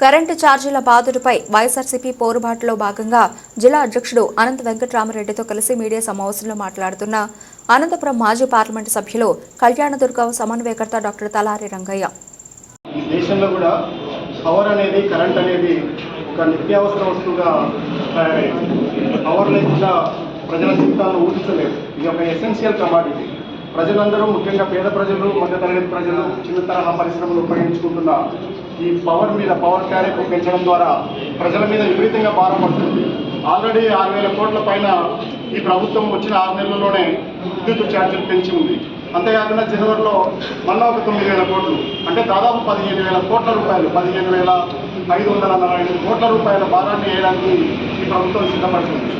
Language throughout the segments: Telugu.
కరెంటు ఛార్జీల బాధుడిపై వైఎస్ఆర్సీపీ పోరుబాటులో భాగంగా జిల్లా అధ్యక్షుడు అనంత వెంకటరామరెడ్డితో కలిసి మీడియా సమావేశంలో మాట్లాడుతున్న అనంతపురం మాజీ పార్లమెంటు సభ్యులు కళ్యాణదుర్గ సమన్వయకర్త డాక్టర్ తలారి రంగయ్య. ఈ దేశంలో కూడా పవర్ అనేది కరెంట్ అనేది ఒక నిత్యావసర వస్తువుగా తయారైంది. పవర్ లేకుండా ప్రజల జీవితాలను ఊహించలేదు. ఇది ఒక ఎసెన్షియల్ కమాడిటీ ప్రజలందరూ ముఖ్యంగా పేద ప్రజలు మధ్యతరగతి ప్రజలు చిన్న తరహా పరిశ్రమలు ఉపయోగించుకుంటున్న ఈ పవర్ మీద పవర్ టారిఫ్ పెంచడం ద్వారా ప్రజల మీద విపరీతంగా భారం పడుతుంది. ఆల్రెడీ ఆరు వేల కోట్ల పైన ఈ ప్రభుత్వం వచ్చిన ఆరు నెలల్లోనే విద్యుత్ ఛార్జీలు పెంచి ఉంది. అంతేకాకుండా జనవరిలో మళ్ళా ఒక తొమ్మిది వేల కోట్లు. అంటే దాదాపు పదిహేను వేల కోట్ల రూపాయలు పదిహేను వేల ఐదు వందల నలభై ఐదు కోట్ల రూపాయల భారాన్ని వేయడానికి ఈ ప్రభుత్వం సిద్ధపడుతుంది.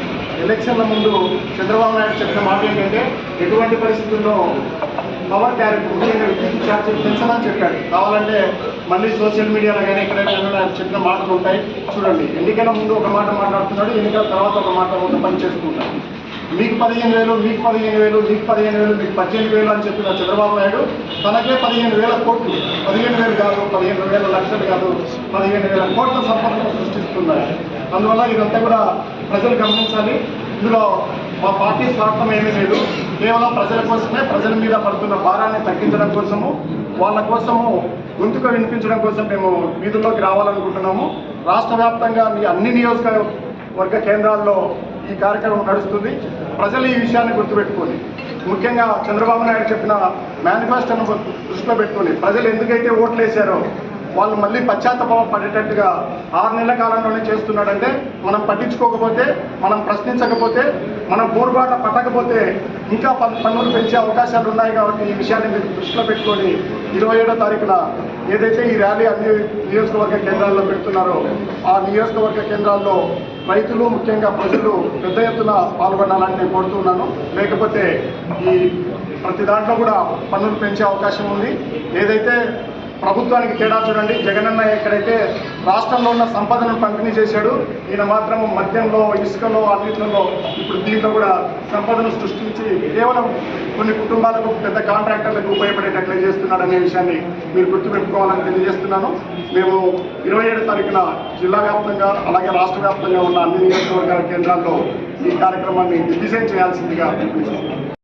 ఎలక్షన్ల ముందు చంద్రబాబు నాయుడు చెప్పిన మాట ఏంటంటే ఎటువంటి పరిస్థితుల్లో పవర్ టారిఫ్ ముఖ్యంగా విద్యుత్ ఛార్జీలు పెంచమని చెప్పాడు. కావాలంటే మళ్ళీ సోషల్ మీడియాలో కానీ ఎక్కడైనా ఆయన చెప్పిన మాటలు ఉంటాయి చూడండి. ఎన్నికల ముందు ఒక మాట మాట్లాడుతున్నాడు ఎన్నికల తర్వాత ఒక మాట ఒక పని చేసుకుంటాడు. మీకు పదిహేను వేలు మీకు పదిహేను వేలు మీకు పదిహేను వేలు మీకు పద్దెనిమిది వేలు అని చెప్పిన చంద్రబాబు నాయుడు తనకే పదిహేను వేల కోట్లు. పదిహేను వేలు కాదు పదిహేను వేల లక్షలు కాదు పదిహేను వేల కోట్ల సంపదను సృష్టిస్తున్నారు అందువల్ల ఇదంతా కూడా ప్రజలు గమనించాలి. ఇందులో మా పార్టీ స్వార్థం ఏమీ లేదు. కేవలం ప్రజల కోసమే ప్రజల మీద పడుతున్న భారాన్ని తగ్గించడం కోసము వాళ్ళ కోసము గొంతుక వినిపించడం కోసం మేము వీధుల్లోకి రావాలనుకుంటున్నాము. రాష్ట్ర వ్యాప్తంగా మీ అన్ని నియోజకవర్గ కేంద్రాల్లో ఈ కార్యక్రమం నడుస్తుంది. ప్రజలు ఈ విషయాన్ని గుర్తుపెట్టుకోండి. ముఖ్యంగా చంద్రబాబు నాయుడు చెప్పిన మేనిఫెస్టోను దృష్టిలో పెట్టుకొని ప్రజలు ఎందుకైతే ఓట్లు వేశారో వాళ్ళు మళ్ళీ పశ్చాత్తాపం పడేటట్టుగా ఆరు నెలల కాలంలోనే చేస్తున్నాడంటే మనం పట్టించుకోకపోతే మనం ప్రశ్నించకపోతే మనం పోరుబాట పట్టకపోతే ఇంకా పన్నులు పెంచే అవకాశాలు ఉన్నాయి కాబట్టి ఈ విషయాన్ని మీరు దృష్టిలో పెట్టుకొని ఇరవై ఏడో తారీఖున ఏదైతే ఈ ర్యాలీ అన్ని నియోజకవర్గ కేంద్రాల్లో పెడుతున్నారో ఆ నియోజకవర్గ కేంద్రాల్లో రైతులు ముఖ్యంగా ప్రజలు పెద్ద ఎత్తున పాల్గొనాలని నేను కోరుతున్నాను. లేకపోతే ఈ ప్రతి దాంట్లో కూడా పన్నులు పెంచే అవకాశం ఉంది. ఏదైతే ప్రభుత్వానికి తేడా చూడండి. జగనన్న ఎక్కడైతే రాష్ట్రంలో ఉన్న సంపదను పంపిణీ చేశాడు ఈయన మాత్రం మద్యంలో ఇసుకలో అన్నిట్లలో ఇప్పుడు దీంట్లో కూడా సంపదను సృష్టించి కేవలం కొన్ని కుటుంబాలకు పెద్ద కాంట్రాక్టర్లకు ఉపయోగపడేటట్లు చేస్తున్నాడు అనే విషయాన్ని మీరు గుర్తుపెట్టుకోవాలని తెలియజేస్తున్నాను. మేము ఇరవై ఏడు తారీఖున జిల్లా వ్యాప్తంగా అలాగే రాష్ట్ర వ్యాప్తంగా ఉన్న అన్ని నియోజకవర్గాల కేంద్రాల్లో ఈ కార్యక్రమాన్ని డిజైన్ చేయాల్సిందిగా పిలుపునిస్తున్నాను